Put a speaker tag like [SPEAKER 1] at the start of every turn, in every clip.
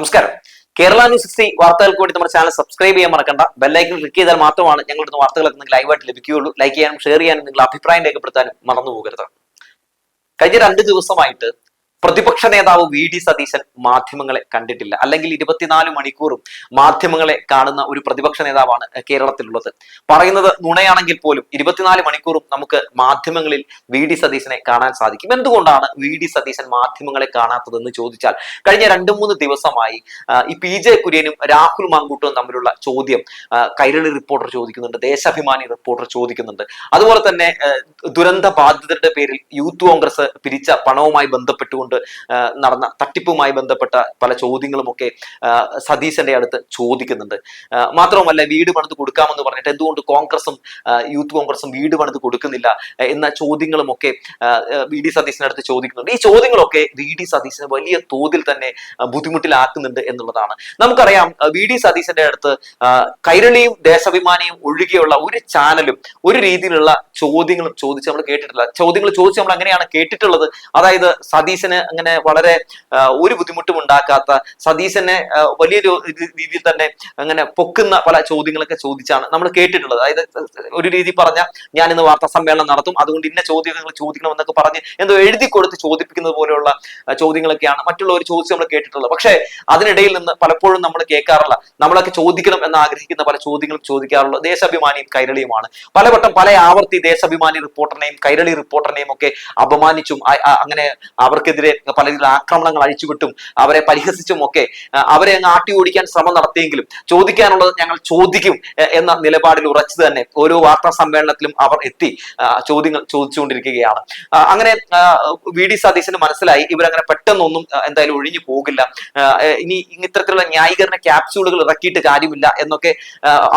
[SPEAKER 1] നമസ്കാരം. Kerala news sixty വാർത്തകൾക്ക് വേണ്ടി നമ്മുടെ ചാനൽ സബ്സ്ക്രൈബ് ചെയ്യാൻ മറക്കണ്ട. ബെല്ലൈക്കൺ ക്ലിക്ക് ചെയ്താൽ മാത്രമാണ് ഞങ്ങളുടെ വാർത്തകളൊക്കെ നിങ്ങൾക്ക് ലൈവായിട്ട് ലഭിക്കുകയുള്ളൂ. ലൈക്ക് ചെയ്യാനും ഷെയർ ചെയ്യാനും നിങ്ങൾ അഭിപ്രായം രേഖപ്പെടുത്താനും മറന്നു പോകരുത്. കഴിഞ്ഞ രണ്ട് ദിവസമായിട്ട് പ്രതിപക്ഷ നേതാവ് വി ഡി സതീശൻ മാധ്യമങ്ങളെ കണ്ടിട്ടില്ല. അല്ലെങ്കിൽ ഇരുപത്തിനാല് മണിക്കൂറും മാധ്യമങ്ങളെ കാണുന്ന ഒരു പ്രതിപക്ഷ നേതാവാണ് കേരളത്തിലുള്ളത്. പറയുന്നത് നുണയാണെങ്കിൽ പോലും ഇരുപത്തിനാല് മണിക്കൂറും നമുക്ക് മാധ്യമങ്ങളിൽ വി ഡി സതീശനെ കാണാൻ സാധിക്കും. എന്തുകൊണ്ടാണ് വി ഡി സതീശൻ മാധ്യമങ്ങളെ കാണാത്തതെന്ന് ചോദിച്ചാൽ കഴിഞ്ഞ രണ്ടു മൂന്ന് ദിവസമായി ഈ പി ജെ കുര്യനും രാഹുൽ മാങ്കൂട്ടും തമ്മിലുള്ള ചോദ്യം കൈരളി റിപ്പോർട്ടർ ചോദിക്കുന്നുണ്ട് ദേശാഭിമാനി റിപ്പോർട്ടർ ചോദിക്കുന്നുണ്ട്. അതുപോലെ തന്നെ ദുരന്ത ബാധിതരുടെ പേരിൽ യൂത്ത് കോൺഗ്രസ് പിരിച്ച പണവുമായി ബന്ധപ്പെട്ടുകൊണ്ട് ആ, നടന്ന തട്ടിപ്പുമായി ബന്ധപ്പെട്ട പല ചോദ്യങ്ങളുമൊക്കെ സതീശന്റെ അടുത്ത് ചോദിക്കുന്നുണ്ട്. മാത്രവുമല്ല വീട് പണിത് കൊടുക്കാമെന്ന് പറഞ്ഞിട്ട് എന്തുകൊണ്ട് കോൺഗ്രസും യൂത്ത് കോൺഗ്രസും വീട് പണിത് കൊടുക്കുന്നില്ല എന്ന ചോദ്യങ്ങളുമൊക്കെ വി ഡി സതീശന്റെ അടുത്ത് ചോദിക്കുന്നുണ്ട്. ഈ ചോദ്യങ്ങളൊക്കെ വി ഡി സതീശനെ വലിയ തോതിൽ തന്നെ ബുദ്ധിമുട്ടിലാക്കുന്നുണ്ട് എന്നുള്ളതാണ്. നമുക്കറിയാം വി ഡി സതീശന്റെ അടുത്ത് കൈരളിയും ദേശാഭിമാനിയും ഒഴികെയുള്ള ഒരു ചാനലും ഒരു രീതിയിലുള്ള ചോദ്യങ്ങളും ചോദിച്ച് നമ്മൾ കേട്ടിട്ടില്ല. ചോദ്യങ്ങൾ ചോദിച്ച് നമ്മൾ അങ്ങനെയാണ് കേട്ടിട്ടുള്ളത്. അതായത് സതീശന് അങ്ങനെ വളരെ ഒരു ബുദ്ധിമുട്ടും ഉണ്ടാക്കാത്ത സതീശനെ വലിയ രീതിയിൽ തന്നെ അങ്ങനെ പൊക്കുന്ന പല ചോദ്യങ്ങളൊക്കെ ചോദിച്ചാണ് നമ്മൾ കേട്ടിട്ടുള്ളത്. അതായത് ഒരു രീതി പറഞ്ഞ ഞാൻ ഇന്ന് വാർത്താ സമ്മേളനം നടത്തും അതുകൊണ്ട് ഇന്ന ചോദ്യങ്ങൾ ചോദിക്കണം എന്നൊക്കെ പറഞ്ഞ് എന്തോ എഴുതി കൊടുത്ത് ചോദിപ്പിക്കുന്നത് പോലെയുള്ള ചോദ്യങ്ങളൊക്കെയാണ് മറ്റുള്ളവർ ചോദിച്ച് നമ്മൾ കേട്ടിട്ടുള്ളത്. പക്ഷേ അതിനിടയിൽ നിന്ന് പലപ്പോഴും നമ്മൾ കേൾക്കാറില്ല. നമ്മളൊക്കെ ചോദിക്കണം എന്ന് ആഗ്രഹിക്കുന്ന പല ചോദ്യങ്ങളും ചോദിക്കാറുള്ളത് ദേശാഭിമാനിയും കൈരളിയുമാണ്. പലവട്ടം പല ആവർത്തി ദേശാഭിമാനി റിപ്പോർട്ടറിനെയും കൈരളി റിപ്പോർട്ടറിനെയും ഒക്കെ അപമാനിച്ചും അങ്ങനെ അവർക്കെതിരെ പല രീതിയിൽ ആക്രമണങ്ങൾ അഴിച്ചുവിട്ടും അവരെ പരിഹസിച്ചും ഒക്കെ അവരെ അങ്ങ് ആട്ടി ഓടിക്കാൻ ശ്രമം നടത്തിയെങ്കിലും ചോദിക്കാനുള്ളത് ഞങ്ങൾ ചോദിക്കും എന്ന നിലപാടിൽ ഉറച്ചു തന്നെ ഓരോ വാർത്താ സമ്മേളനത്തിലും അവർ എത്തി ചോദ്യങ്ങൾ ചോദിച്ചുകൊണ്ടിരിക്കുകയാണ്. അങ്ങനെ വി ഡി സതീശന് മനസ്സിലായി ഇവരങ്ങനെ പെട്ടെന്നൊന്നും എന്തായാലും ഒഴിഞ്ഞു പോകില്ല. ഇനി ഇത്തരത്തിലുള്ള ന്യായീകരണ ക്യാപ്സ്യൂളുകൾ ഇറക്കിയിട്ട് കാര്യമില്ല എന്നൊക്കെ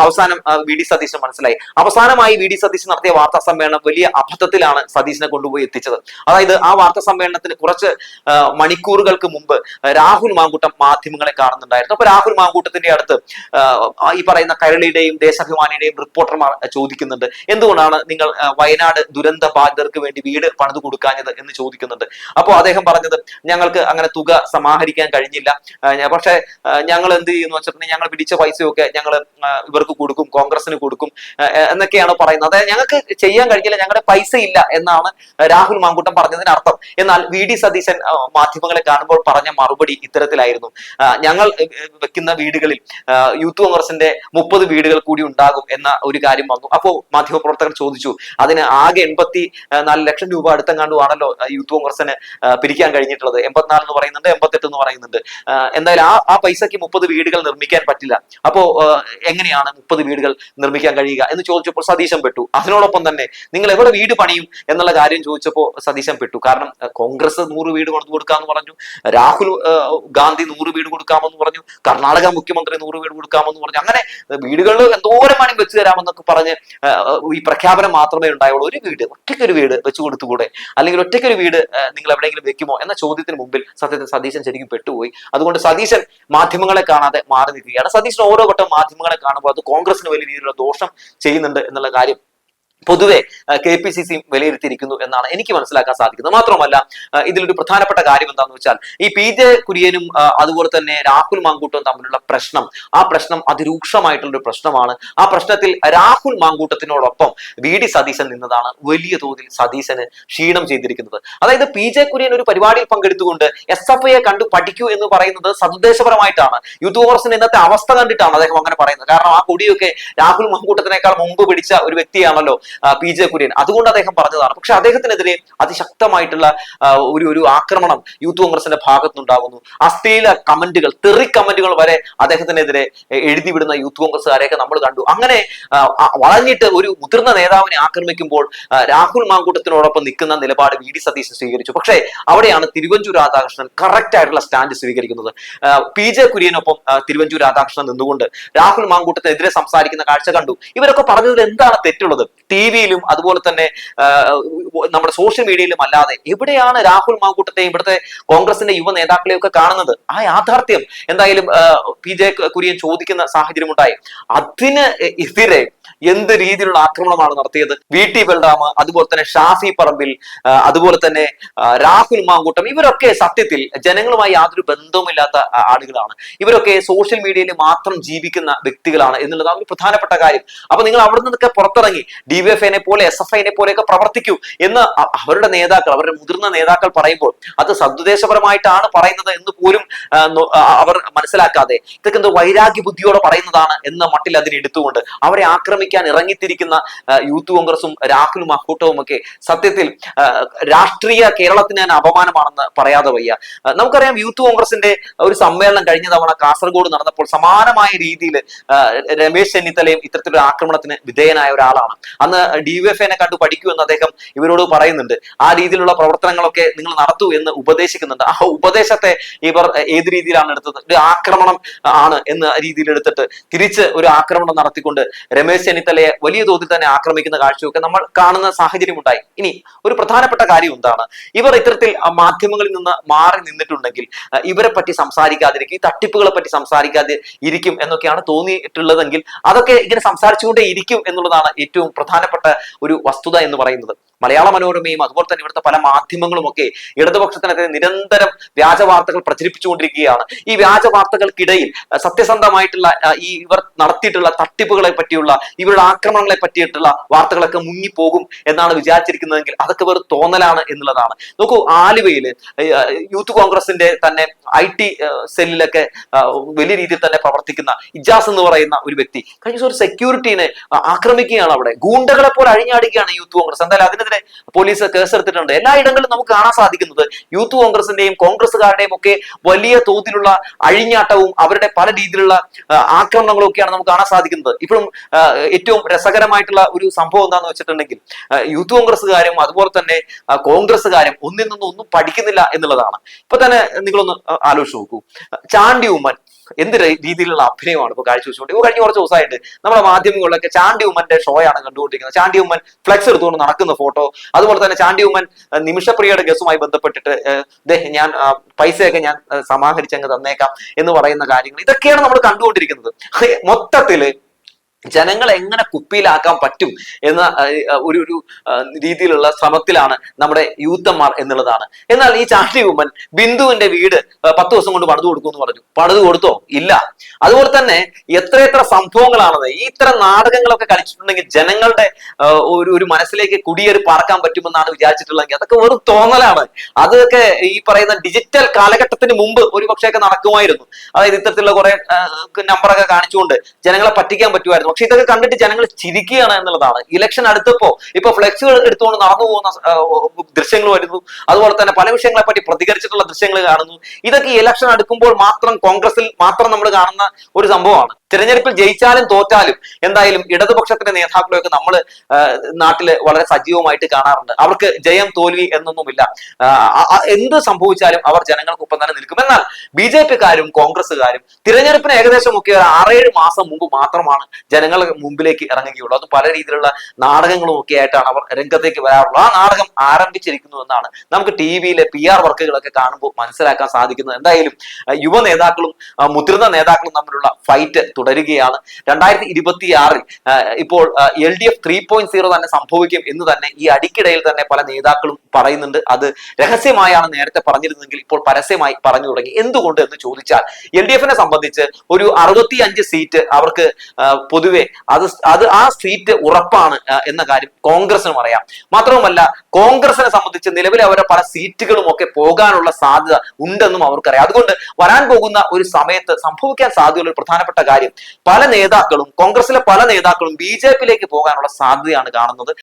[SPEAKER 1] അവസാനം വി ഡി സതീശന് മനസ്സിലായി. അവസാനമായി വി ഡി സതീശൻ നടത്തിയ വാർത്താ സമ്മേളനം വലിയ അബദ്ധത്തിലാണ് സതീശനെ കൊണ്ടുപോയി എത്തിച്ചത്. അതായത് ആ വാർത്താ സമ്മേളനത്തിന് കുറച്ച് മണിക്കൂറുകൾക്ക് മുമ്പ് രാഹുൽ മാങ്കൂട്ടം മാധ്യമങ്ങളെ കാണുന്നുണ്ടായിരുന്നു. അപ്പൊ രാഹുൽ മാങ്കൂട്ടത്തിന്റെ അടുത്ത് ഈ പറയുന്ന കരളിയുടെയും ദേശാഭിമാനിയുടെയും റിപ്പോർട്ടർമാർ ചോദിക്കുന്നുണ്ട്. എന്തുകൊണ്ടാണ് നിങ്ങൾ വയനാട് ദുരന്ത ബാധിതർക്ക് വേണ്ടി വീട് പണിത് കൊടുക്കാഞ്ഞത് എന്ന് ചോദിക്കുന്നുണ്ട്. അപ്പോൾ അദ്ദേഹം പറഞ്ഞത് ഞങ്ങൾക്ക് അങ്ങനെ തുക സമാഹരിക്കാൻ കഴിഞ്ഞില്ല. പക്ഷെ ഞങ്ങൾ എന്ത് ചെയ്യുന്നു വെച്ചിട്ടുണ്ടെങ്കിൽ ഞങ്ങൾ പിടിച്ച പൈസയൊക്കെ ഞങ്ങൾ ഇവർക്ക് കൊടുക്കും കോൺഗ്രസിന് കൊടുക്കും എന്നൊക്കെയാണ് പറയുന്നത്. അതായത് ഞങ്ങൾക്ക് ചെയ്യാൻ കഴിഞ്ഞില്ല ഞങ്ങളുടെ പൈസ ഇല്ല എന്നാണ് രാഹുൽ മാങ്കൂട്ടം പറഞ്ഞതിന് അർത്ഥം എന്നാൽ വി. ഡി. സതീശൻ മാധ്യമങ്ങളെ കാണുമ്പോൾ പറഞ്ഞ മറുപടി ഇത്തരത്തിലായിരുന്നു. ഞങ്ങൾ വെക്കുന്ന വീടുകളിൽ യൂത്ത് കോൺഗ്രസിന്റെ മുപ്പത് വീടുകൾ കൂടി ഉണ്ടാകും എന്ന ഒരു കാര്യം വന്നു. അപ്പോ മാധ്യമപ്രവർത്തകർ ചോദിച്ചു അതിന് ആകെ എൺപത്തി നാല് ലക്ഷം രൂപ അടുത്തെങ്ങാണ്ടുമാണല്ലോ യൂത്ത് കോൺഗ്രസിന് പിരിക്കാൻ കഴിഞ്ഞിട്ടുള്ളത്. എൺപത്തിനാല് എന്ന് പറയുന്നുണ്ട് എൺപത്തെട്ട് എന്ന് പറയുന്നുണ്ട്. എന്തായാലും ആ ആ പൈസക്ക് മുപ്പത് വീടുകൾ നിർമ്മിക്കാൻ പറ്റില്ല. അപ്പോ എങ്ങനെയാണ് മുപ്പത് വീടുകൾ നിർമ്മിക്കാൻ കഴിയുക എന്ന് ചോദിച്ചപ്പോൾ സതീശൻ പെട്ടു. അതിനോടൊപ്പം തന്നെ നിങ്ങൾ എവിടെ വീട് പണിയും? എന്നുള്ള കാര്യം ചോദിച്ചപ്പോൾ സതീശൻ പെട്ടു. കാരണം കോൺഗ്രസ് നൂറ് വീട് കൊടുത്തു കൊടുക്കാമെന്ന് പറഞ്ഞു. രാഹുൽ ഗാന്ധി നൂറ് വീട് കൊടുക്കാമെന്ന് പറഞ്ഞു. കർണാടക മുഖ്യമന്ത്രി നൂറ് വീട് കൊടുക്കാമെന്ന് പറഞ്ഞു. അങ്ങനെ വീടുകളിൽ എന്തോരം മണി വെച്ച് തരാമെന്നൊക്കെ പറഞ്ഞ് ഈ പ്രഖ്യാപനം മാത്രമേ ഉണ്ടായുള്ളൂ. ഒരു വീട് ഒറ്റയ്ക്കൊരു വീട് വെച്ചു കൊടുത്തുകൂടെ? അല്ലെങ്കിൽ ഒറ്റയ്ക്കൊരു വീട് നിങ്ങൾ എവിടെയെങ്കിലും വെക്കുമോ? എന്ന ചോദ്യത്തിന് മുമ്പിൽ സത്യത്തിൽ സതീശൻ ശരിക്കും പെട്ടുപോയി. അതുകൊണ്ട് സതീശൻ മാധ്യമങ്ങളെ കാണാതെ മാറി നിൽക്കുകയാണ്. സതീശൻ ഓരോ വട്ടം മാധ്യമങ്ങളെ കാണുമ്പോൾ അത് കോൺഗ്രസിന് വലിയ രീതിയിലുള്ള ദോഷം ചെയ്യുന്നുണ്ട് എന്നുള്ള കാര്യം പൊതുവെ കെ പി സി സി വിലയിരുത്തിയിരിക്കുന്നു എന്നാണ് എനിക്ക് മനസ്സിലാക്കാൻ സാധിക്കുന്നത്. മാത്രമല്ല ഇതിലൊരു പ്രധാനപ്പെട്ട കാര്യം എന്താണെന്ന് വെച്ചാൽ ഈ പി ജെ കുര്യനും അതുപോലെ തന്നെ രാഹുൽ മാങ്കൂട്ടും തമ്മിലുള്ള പ്രശ്നം ആ പ്രശ്നം അതിരൂക്ഷമായിട്ടുള്ള ഒരു പ്രശ്നമാണ്. ആ പ്രശ്നത്തിൽ രാഹുൽ മാങ്കൂട്ടത്തിനോടൊപ്പം വി ഡി സതീശൻ നിന്നതാണ് വലിയ തോതിൽ സതീശന് ക്ഷീണം ചെയ്തിരിക്കുന്നത്. അതായത് പി ജെ കുര്യൻ ഒരു പരിപാടിയിൽ പങ്കെടുത്തുകൊണ്ട് എസ് എഫ് ഐയെ കണ്ടു പഠിക്കൂ എന്ന് പറയുന്നത് സതുദ്ദേശപരമായിട്ടാണ്. യൂത്ത് കോൺഗ്രസിന്റെ ഇന്നത്തെ അവസ്ഥ കണ്ടിട്ടാണ് അദ്ദേഹം അങ്ങനെ പറയുന്നത്. കാരണം ആ കൊടിയൊക്കെ രാഹുൽ മാങ്കൂട്ടത്തിനേക്കാൾ മുമ്പ് പിടിച്ച ഒരു വ്യക്തിയാണല്ലോ. P J Kurian. അതുകൊണ്ട് അദ്ദേഹം പറഞ്ഞതാണ്. പക്ഷെ അദ്ദേഹത്തിനെതിരെ അതിശക്തമായിട്ടുള്ള ഒരു ഒരു ആക്രമണം യൂത്ത് കോൺഗ്രസിന്റെ ഭാഗത്തുനിന്നുണ്ടാകുന്നു. അശ്ലീല കമന്റുകൾ തെറി കമന്റുകൾ വരെ അദ്ദേഹത്തിനെതിരെ എഴുതി വിടുന്ന യൂത്ത് കോൺഗ്രസ്സുകാരെയൊക്കെ നമ്മൾ കണ്ടു. അങ്ങനെ വളഞ്ഞിട്ട് ഒരു മുതിർന്ന നേതാവിനെ ആക്രമിക്കുമ്പോൾ രാഹുൽ മാങ്കൂട്ടത്തിനോടൊപ്പം നിൽക്കുന്ന നിലപാട് വി ഡി സതീശൻ സ്വീകരിച്ചു. പക്ഷേ അവിടെയാണ് തിരുവഞ്ചൂർ രാധാകൃഷ്ണൻ കറക്റ്റ് ആയിട്ടുള്ള സ്റ്റാൻഡ് സ്വീകരിക്കുന്നത്. പി ജെ കുര്യനൊപ്പം തിരുവഞ്ചൂർ രാധാകൃഷ്ണൻ നിന്നുകൊണ്ട് രാഹുൽ മാങ്കൂട്ടത്തിനെതിരെ സംസാരിക്കുന്ന കാഴ്ച കണ്ടു. ഇവരൊക്കെ പറഞ്ഞതിൽ എന്താണ് തെറ്റുള്ളത്? ടി വിയിലും അതുപോലെ തന്നെ നമ്മുടെ സോഷ്യൽ മീഡിയയിലും അല്ലാതെ എവിടെയാണ് രാഹുൽ മാങ്കൂട്ടത്തെയും ഇവിടുത്തെ കോൺഗ്രസിന്റെ യുവ നേതാക്കളെയും ഒക്കെ കാണുന്നത്? ആ യാഥാർത്ഥ്യം എന്തായാലും പി ജെ കുര്യൻ ചോദിക്കുന്ന സാഹചര്യം ഉണ്ടായി അതിന് എതിരെ എന്ത് രീതിയിലുള്ള ആക്രമണമാണ് നടത്തിയത്? വി ടി ബൽറാം അതുപോലെ തന്നെ ഷാഫി പറമ്പിൽ അതുപോലെ തന്നെ രാഹുൽ മാങ്കൂട്ടം ഇവരൊക്കെ സത്യത്തിൽ ജനങ്ങളുമായി യാതൊരു ബന്ധവുമില്ലാത്ത ആളുകളാണ്. ഇവരൊക്കെ സോഷ്യൽ മീഡിയയിൽ മാത്രം ജീവിക്കുന്ന വ്യക്തികളാണ് എന്നുള്ളതാണ് ഒരു പ്രധാനപ്പെട്ട കാര്യം. അപ്പൊ നിങ്ങൾ അവിടെ നിന്നൊക്കെ പുറത്തിറങ്ങി ഡി വി എഫ് ഐനെ പോലെ എസ് എഫ് ഐനെ പോലെയൊക്കെ പ്രവർത്തിക്കൂ എന്ന് അവരുടെ നേതാക്കൾ അവരുടെ മുതിർന്ന നേതാക്കൾ പറയുമ്പോൾ അത് സദ്ദേശപരമായിട്ടാണ് പറയുന്നത് എന്ന് പോലും അവർ മനസ്സിലാക്കാതെ ഇതൊക്കെ എന്തോ വൈരാഗ്യ ബുദ്ധിയോടെ പറയുന്നതാണ് എന്ന മട്ടിൽ അതിനെ എടുത്തുകൊണ്ട് അവരെ ആക്രമിക്കാൻ ഇറങ്ങിത്തിരിക്കുന്ന യൂത്ത് കോൺഗ്രസും രാഹുലും അക്കൂട്ടവും ഒക്കെ സത്യത്തിൽ രാഷ്ട്രീയ കേരളത്തിന് തന്നെ അപമാനമാണെന്ന് പറയാതെ വയ്യ. നമുക്കറിയാം യൂത്ത് കോൺഗ്രസിന്റെ ഒരു സമ്മേളനം കഴിഞ്ഞ തവണ കാസർഗോഡ് നടന്നപ്പോൾ സമാനമായ രീതിയിൽ രമേശ് ചെന്നിത്തലയും ഇത്തരത്തിലൊരു ആക്രമണത്തിന് വിധേയനായ ഒരാളാണ്. അന്ന് ഡി വി എഫ് എനെ കണ്ടു പഠിക്കൂ എന്ന് അദ്ദേഹം ഇവരോട് പറയുന്നുണ്ട്. ആ രീതിയിലുള്ള പ്രവർത്തനങ്ങളൊക്കെ നിങ്ങൾ നടത്തൂ എന്ന് ഉപദേശിക്കുന്നുണ്ട്. ആ ഉപദേശത്തെ ഇവർ ഏത് രീതിയിലാണ് എടുത്തത്? ഒരു ആക്രമണം ആണ് എന്ന രീതിയിൽ എടുത്തിട്ട് തിരിച്ച് ഒരു ആക്രമണം നടത്തിക്കൊണ്ട് രമേശ് ചെന്നിത്തലയെ വലിയ തോതിൽ തന്നെ ആക്രമിക്കുന്ന കാഴ്ചയൊക്കെ നമ്മൾ കാണുന്ന സാഹചര്യം ഉണ്ടായി ഇനി ഒരു പ്രധാനപ്പെട്ട കാര്യം എന്താണ്? ഇവർ ഇത്തരത്തിൽ മാധ്യമങ്ങളിൽ നിന്ന് മാറി നിന്നിട്ടുണ്ടെങ്കിൽ ഇവരെ പറ്റി സംസാരിക്കാതിരിക്കും ഈ തട്ടിപ്പുകളെ പറ്റി സംസാരിക്കാതെ ഇരിക്കും എന്നൊക്കെയാണ് തോന്നിയിട്ടുള്ളതെങ്കിൽ അതൊക്കെ ഇങ്ങനെ സംസാരിച്ചുകൊണ്ടേ ഇരിക്കും എന്നുള്ളതാണ് ഏറ്റവും പ്രധാനപ്പെട്ട ഒരു വസ്തുത എന്ന് പറയുന്നത്. മലയാള മനോരമയും അതുപോലെ തന്നെ ഇവിടുത്തെ പല മാധ്യമങ്ങളും ഒക്കെ ഇടതുപക്ഷത്തിനെതിരെ നിരന്തരം വ്യാജ വാർത്തകൾ പ്രചരിപ്പിച്ചുകൊണ്ടിരിക്കുകയാണ്. ഈ വ്യാജ വാർത്തകൾക്കിടയിൽ സത്യസന്ധമായിട്ടുള്ള ഈ ഇവർ നടത്തിയിട്ടുള്ള തട്ടിപ്പുകളെ പറ്റിയുള്ള ഇവരുടെ ആക്രമണങ്ങളെ പറ്റിയിട്ടുള്ള വാർത്തകളൊക്കെ മുങ്ങിപ്പോകും എന്നാണ് വിചാരിച്ചിരിക്കുന്നതെങ്കിൽ അതൊക്കെ വെറും തോന്നലാണ് എന്നുള്ളതാണ്. നോക്കൂ ആലുവയിൽ യൂത്ത് കോൺഗ്രസിന്റെ തന്നെ ഐ ടി സെല്ലിലൊക്കെ വലിയ രീതിയിൽ തന്നെ പ്രവർത്തിക്കുന്ന ഇജാസ് എന്ന് പറയുന്ന ഒരു വ്യക്തി കഴിഞ്ഞ ദിവസം ഒരു സെക്യൂരിറ്റീനെ ആക്രമിക്കുകയാണ് അവിടെ. ഗൂണ്ടകളെ പോലെ അഴിഞ്ഞാടുകയാണ് യൂത്ത് കോൺഗ്രസ്. എന്തായാലും അതിനെതിരെ പോലീസ് കേസെടുത്തിട്ടുണ്ട്. എല്ലായിടങ്ങളിലും നമുക്ക് കാണാൻ സാധിക്കുന്നത് യൂത്ത് കോൺഗ്രസിന്റെയും കോൺഗ്രസുകാരുടെയും ഒക്കെ വലിയ തോതിലുള്ള അഴിഞ്ഞാട്ടവും അവരുടെ പല രീതിയിലുള്ള ആക്രമണങ്ങളും ഒക്കെയാണ് നമുക്ക് കാണാൻ സാധിക്കുന്നത്. ഇപ്പോഴും ഏറ്റവും രസകരമായിട്ടുള്ള ഒരു സംഭവം എന്താണെന്ന് വെച്ചിട്ടുണ്ടെങ്കിൽ യൂത്ത് കോൺഗ്രസ്സുകാരും അതുപോലെ തന്നെ കോൺഗ്രസ്സുകാരും ഒന്നിൽ നിന്നും ഒന്നും പഠിക്കുന്നില്ല എന്നുള്ളതാണ്. ഇപ്പൊ തന്നെ നിങ്ങളൊന്ന് ആലോചിച്ച് നോക്കൂ. ചാണ്ടി ഉമ്മൻ എന്ത് രീതിയിലുള്ള അഭിനയമാണ് ഇപ്പൊ കാഴ്ചവെച്ചുകൊണ്ട്. ഇപ്പോൾ കഴിഞ്ഞ കുറച്ച് ദിവസമായിട്ട് നമ്മുടെ മാധ്യമങ്ങളിലൊക്കെ ചാണ്ടി ഉമ്മന്റെ ഷോയാണ് കണ്ടുകൊണ്ടിരിക്കുന്നത്. ചാണ്ടി ഉമ്മൻ ഫ്ലെക്സ് എടുത്തുകൊണ്ട് നടക്കുന്ന ഫോട്ടോ അതുപോലെ തന്നെ ചാണ്ടി ഉമ്മൻ നിമിഷപ്രിയയുടെ കേസുമായി ബന്ധപ്പെട്ടിട്ട് ഞാൻ പൈസയൊക്കെ ഞാൻ സമാഹരിച്ചങ്ങ് തന്നേക്കാം എന്ന് പറയുന്ന കാര്യങ്ങൾ ഇതൊക്കെയാണ് നമ്മൾ കണ്ടുകൊണ്ടിരിക്കുന്നത്. മൊത്തത്തിൽ ജനങ്ങളെ എങ്ങനെ കുപ്പിയിലാക്കാൻ പറ്റും എന്ന ഒരു ഒരു രീതിയിലുള്ള ശ്രമത്തിലാണ് നമ്മുടെ യൂത്തന്മാർ എന്നുള്ളതാണ്. എന്നാൽ ഈ ചാണ്ടി ഉമ്മൻ ബിന്ദുവിന്റെ വീട് പത്ത് ദിവസം കൊണ്ട് പണിത് കൊടുക്കും എന്ന് പറഞ്ഞു. പണിത് കൊടുത്തോ? ഇല്ല. അതുപോലെ തന്നെ എത്രയെത്ര സംഭവങ്ങളാണത്. ഈ ഇത്തരം നാടകങ്ങളൊക്കെ കളിച്ചിട്ടുണ്ടെങ്കിൽ ജനങ്ങളുടെ ഒരു ഒരു മനസ്സിലേക്ക് കുടിയേറി പാർക്കാൻ പറ്റുമെന്നാണ് വിചാരിച്ചിട്ടുള്ളതെങ്കിൽ അതൊക്കെ വെറും തോന്നലാണ്. അതൊക്കെ ഈ പറയുന്ന ഡിജിറ്റൽ കാലഘട്ടത്തിന് മുമ്പ് ഒരു പക്ഷേയൊക്കെ നടക്കുമായിരുന്നു. അതായത് ഇത്തരത്തിലുള്ള കുറെ നമ്പറൊക്കെ കാണിച്ചുകൊണ്ട് ജനങ്ങളെ പറ്റിക്കാൻ പറ്റുമായിരുന്നു. പക്ഷെ ഇതൊക്കെ കണ്ടിട്ട് ജനങ്ങൾ ചിരിക്കുകയാണ് എന്നുള്ളതാണ്. ഇലക്ഷൻ അടുത്തപ്പോ ഇപ്പൊ ഫ്ലെക്സുകൾ എടുത്തുകൊണ്ട് നടന്നു പോകുന്ന ദൃശ്യങ്ങൾ വരുന്നു. അതുപോലെ തന്നെ പല വിഷയങ്ങളെ പറ്റി പ്രതികരിച്ചിട്ടുള്ള ദൃശ്യങ്ങൾ കാണുന്നു. ഇതൊക്കെ ഇലക്ഷൻ അടുക്കുമ്പോൾ മാത്രം കോൺഗ്രസിൽ മാത്രം നമ്മൾ കാണുന്ന ഒരു സംഭവമാണ്. തിരഞ്ഞെടുപ്പിൽ ജയിച്ചാലും തോറ്റാലും എന്തായാലും ഇടതുപക്ഷത്തിന്റെ നേതാക്കളെയൊക്കെ നമ്മൾ നാട്ടിൽ വളരെ സജീവമായിട്ട് കാണാറുണ്ട്. അവർക്ക് ജയം തോൽവി എന്നൊന്നുമില്ല. എന്ത് സംഭവിച്ചാലും അവർ ജനങ്ങൾക്കൊപ്പം തന്നെ നിൽക്കും. എന്നാൽ ബി ജെ പിക്കാരും കോൺഗ്രസ്സുകാരും തിരഞ്ഞെടുപ്പിന് ഏകദേശം ഒക്കെ ഒരു ആറേഴ് മാസം മുമ്പ് മാത്രമാണ് ജനങ്ങളുടെ മുമ്പിലേക്ക് ഇറങ്ങുകയുള്ളൂ. അത് പല രീതിയിലുള്ള നാടകങ്ങളും ഒക്കെ ആയിട്ടാണ് അവർ രംഗത്തേക്ക് വരാറുള്ളത്. ആ നാടകം ആരംഭിച്ചിരിക്കുന്നു എന്നാണ് നമുക്ക് ടി വിയിലെ പി ആർ വർക്കുകളൊക്കെ കാണുമ്പോൾ മനസ്സിലാക്കാൻ സാധിക്കുന്നത്. എന്തായാലും യുവ നേതാക്കളും മുതിർന്ന നേതാക്കളും തമ്മിലുള്ള ഫൈറ്റ് തുടരുകയാണ്. രണ്ടായിരത്തി ഇരുപത്തി ആറിൽ ഇപ്പോൾ L D F three point zero തന്നെ സംഭവിക്കും എന്ന് തന്നെ ഈ അടിക്കിടയിൽ തന്നെ പല നേതാക്കളും പറയുന്നുണ്ട്. അത് രഹസ്യമായാണ് നേരത്തെ പറഞ്ഞിരുന്നെങ്കിൽ ഇപ്പോൾ പരസ്യമായി പറഞ്ഞു തുടങ്ങി. എന്തുകൊണ്ട് എന്ന് ചോദിച്ചാൽ എൽ ഡി എഫിനെ സംബന്ധിച്ച് ഒരു അറുപത്തി അഞ്ച് സീറ്റ് അവർക്ക് പൊതുവെ അത് അത് ആ സീറ്റ് ഉറപ്പാണ് എന്ന കാര്യം കോൺഗ്രസിനും അറിയാം. മാത്രവുമല്ല കോൺഗ്രസിനെ സംബന്ധിച്ച് നിലവിൽ അവരുടെ പല സീറ്റുകളും ഒക്കെ പോകാനുള്ള സാധ്യത ഉണ്ടെന്നും അവർക്കറിയാം. അതുകൊണ്ട് വരാൻ പോകുന്ന ഒരു സമയത്ത് സംഭവിക്കാൻ സാധ്യതയുള്ള ഒരു പ്രധാനപ്പെട്ട കാര്യം. പല നേതാക്കളും കോൺഗ്രസിലെ പല നേതാക്കളും ബി ജെ പിയിലേക്ക് പോകാനുള്ള സാധ്യതയാണ് കാണുന്നത്.